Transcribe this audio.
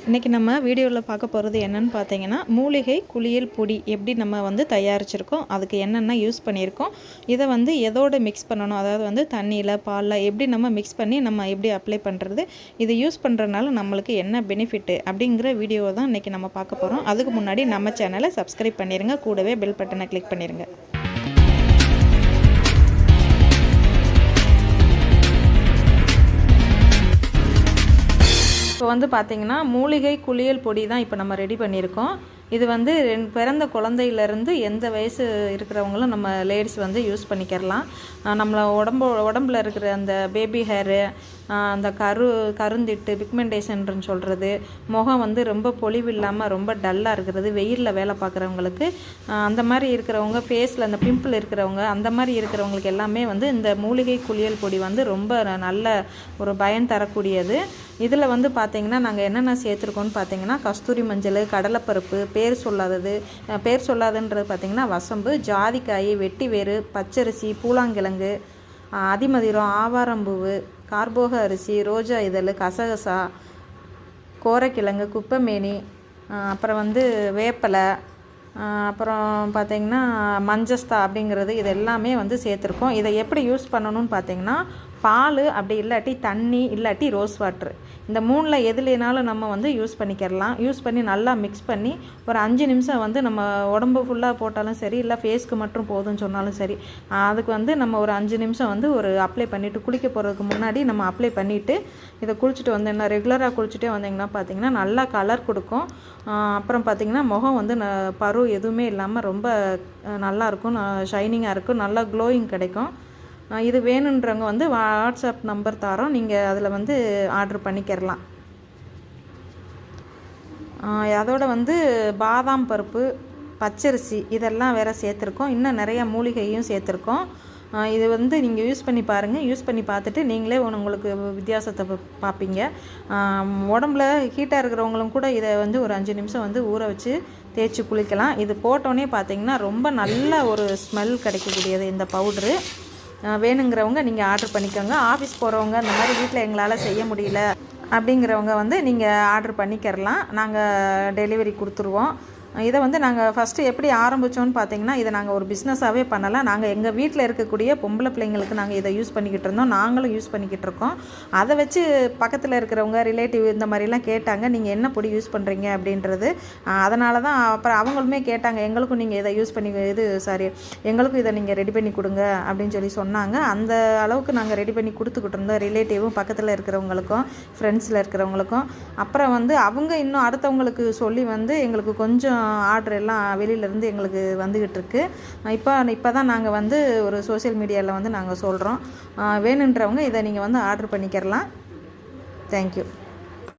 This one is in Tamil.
இன்றைக்கி நம்ம வீடியோவில் பார்க்க போகிறது என்னன்னு பார்த்தீங்கன்னா மூலிகை குளியல் பொடி எப்படி நம்ம வந்து தயாரிச்சிருக்கோம் அதுக்கு என்னென்ன யூஸ் பண்ணியிருக்கோம் இதை வந்து எதோடு மிக்ஸ் பண்ணணும் அதாவது வந்து தண்ணியில் பாலில் எப்படி நம்ம மிக்ஸ் பண்ணி நம்ம எப்படி அப்ளை பண்ணுறது இதை யூஸ் பண்ணுறதுனால நம்மளுக்கு என்ன பெனிஃபிட்டு அப்படிங்கிற வீடியோவை தான் இன்றைக்கி நம்ம பார்க்க போகிறோம் அதுக்கு முன்னாடி நம்ம சேனலை சப்ஸ்கிரைப் பண்ணிடுங்க கூடவே பெல் பட்டனை கிளிக் பண்ணிடுங்க வந்து பார்த்திங்கன்னா மூலிகை குளியல் பொடி தான் இப்போ நம்ம ரெடி பண்ணியிருக்கோம். இது வந்து பிறந்த குழந்தையிலேருந்து எந்த வயசு இருக்கிறவங்களும் நம்ம லேடிஸ் வந்து யூஸ் பண்ணிக்கிறலாம். நம்மளை உடம்பு உடம்புல இருக்கிற அந்த பேபி ஹேரு அந்த கரு கருந்திட்டு பிக்மெண்டேஷன் சொல்கிறது முகம் வந்து ரொம்ப பொலிவு இல்லாமல் ரொம்ப டல்லாக இருக்கிறது வெயிலில் வேலை பார்க்குறவங்களுக்கு அந்த மாதிரி இருக்கிறவங்க ஃபேஸில் அந்த பிம்பிள் இருக்கிறவங்க அந்த மாதிரி இருக்கிறவங்களுக்கு எல்லாமே வந்து இந்த மூலிகை குளியல் பொடி வந்து ரொம்ப நல்ல ஒரு பயன் தரக்கூடியது. இதில் வந்து பார்த்திங்கன்னா நாங்கள் என்னென்ன சேர்த்துருக்கோம்னு பார்த்தீங்கன்னா கஸ்தூரி மஞ்சள் கடலைப்பருப்பு பேர் சொல்லாதது பேர் சொல்லாதுன்றது பார்த்திங்கன்னா வசம்பு ஜாதிக்காய் வெட்டி வேறு பச்சரிசி பூலாங்கிழங்கு அதிமதிரம் ஆவாரம்பூவு கார்போக அரிசி ரோஜா இதழ் கசகசா கோரைக்கிழங்கு குப்பைமேனி அப்புறம் வந்து வேப்பலை அப்புறம் பார்த்திங்கன்னா மஞ்சஸ்தா அப்படிங்கிறது இது எல்லாமே வந்து சேர்த்துருக்கோம். இதை எப்படி யூஸ் பண்ணணும்னு பார்த்திங்கன்னா பால் அப்படி இல்லாட்டி தண்ணி இல்லாட்டி ரோஸ் வாட்ரு இந்த மூணில் எதுலேனாலும் நம்ம வந்து யூஸ் பண்ணிக்கிறலாம். யூஸ் பண்ணி நல்லா மிக்ஸ் பண்ணி ஒரு அஞ்சு நிமிஷம் வந்து நம்ம உடம்பு ஃபுல்லாக போட்டாலும் சரி இல்லை ஃபேஸ்க்கு மட்டும் போதும்னு சொன்னாலும் சரி அதுக்கு வந்து நம்ம ஒரு அஞ்சு நிமிஷம் வந்து ஒரு அப்ளை பண்ணிவிட்டு குளிக்க போகிறதுக்கு முன்னாடி நம்ம அப்ளை பண்ணிவிட்டு இதை குளிச்சுட்டு வந்தோம்னா ரெகுலராக குளிச்சுட்டே வந்தீங்கன்னா பார்த்தீங்கன்னா நல்லா கலர் கொடுக்கும். அப்புறம் பார்த்திங்கன்னா முகம் வந்து ந பரு எதுவுமே இல்லாமல் ரொம்ப நல்லாயிருக்கும் ஷைனிங்காக இருக்கும். நல்லா க்ளோயிங் கிடைக்கும். இது வேணுன்றவங்க வந்து வாட்ஸ்அப் நம்பர் தரோம். நீங்கள் அதில் வந்து ஆர்டர் பண்ணிக்கிறலாம். அதோட வந்து பாதாம் பருப்பு பச்சரிசி இதெல்லாம் வேறு சேர்த்துருக்கோம். இன்னும் நிறையா மூலிகையும் சேர்த்துருக்கோம். இது வந்து நீங்கள் யூஸ் பண்ணி பாருங்கள் யூஸ் பண்ணி பார்த்துட்டு நீங்களே உங்களுக்கு வித்தியாசத்தை பார்ப்பீங்க. உடம்புல ஹீட்டாக இருக்கிறவங்களும் கூட இதை வந்து ஒரு அஞ்சு நிமிஷம் வந்து ஊற வச்சு தேய்ச்சி குளிக்கலாம். இது போட்டோன்னே பார்த்தீங்கன்னா ரொம்ப நல்ல ஒரு ஸ்மெல் கிடைக்கக்கூடியது இந்த பவுட்ரு வேணுங்கிறவங்க நீங்கள் ஆர்டர் பண்ணிக்கோங்க. ஆஃபீஸ் போகிறவங்க அந்த மாதிரி வீட்டில் எங்களால் செய்ய முடியல அப்படிங்கிறவங்க வந்து நீங்கள் ஆர்டர் பண்ணிக்கிறலாம். நாங்கள் டெலிவரி கொடுத்துருவோம். இதை வந்து நாங்கள் ஃபஸ்ட்டு எப்படி ஆரம்பித்தோன்னு பார்த்தீங்கன்னா இதை நாங்கள் ஒரு பிஸ்னஸாகவே பண்ணலாம். நாங்கள் எங்கள் வீட்டில் இருக்கக்கூடிய பொம்பளை பிள்ளைங்களுக்கு நாங்கள் இதை யூஸ் பண்ணிக்கிட்டு இருந்தோம். நாங்களும் யூஸ் பண்ணிக்கிட்டு இருக்கோம். அதை வச்சு பக்கத்தில் இருக்கிறவங்க ரிலேட்டிவ் இந்த மாதிரிலாம் கேட்டாங்க நீங்கள் என்ன பொடி யூஸ் பண்ணுறீங்க அப்படின்றது. அதனால தான் அப்புறம் அவங்களுமே கேட்டாங்க எங்களுக்கும் நீங்கள் இதை யூஸ் பண்ணி இது சாரி எங்களுக்கும் இதை நீங்கள் ரெடி பண்ணி கொடுங்க அப்படின்னு சொல்லி சொன்னாங்க. அந்த அளவுக்கு நாங்கள் ரெடி பண்ணி கொடுத்துக்கிட்டு இருந்தோம். ரிலேட்டிவும் பக்கத்தில் இருக்கிறவங்களுக்கும் ஃப்ரெண்ட்ஸில் இருக்கிறவங்களுக்கும். அப்புறம் வந்து அவங்க இன்னும் அடுத்தவங்களுக்கு சொல்லி வந்து எங்களுக்கு கொஞ்சம் ஆர்டர் எல்லாம் வெளியிலேருந்து எங்களுக்கு வந்துக்கிட்டு இருக்கு. இப்போ இப்போ தான் நாங்கள் வந்து ஒரு சோசியல் மீடியாவில் வந்து நாங்கள் சொல்கிறோம் வேணுன்றவங்க இதை நீங்கள் வந்து ஆர்டர் பண்ணிக்கிறலாம். தேங்க்யூ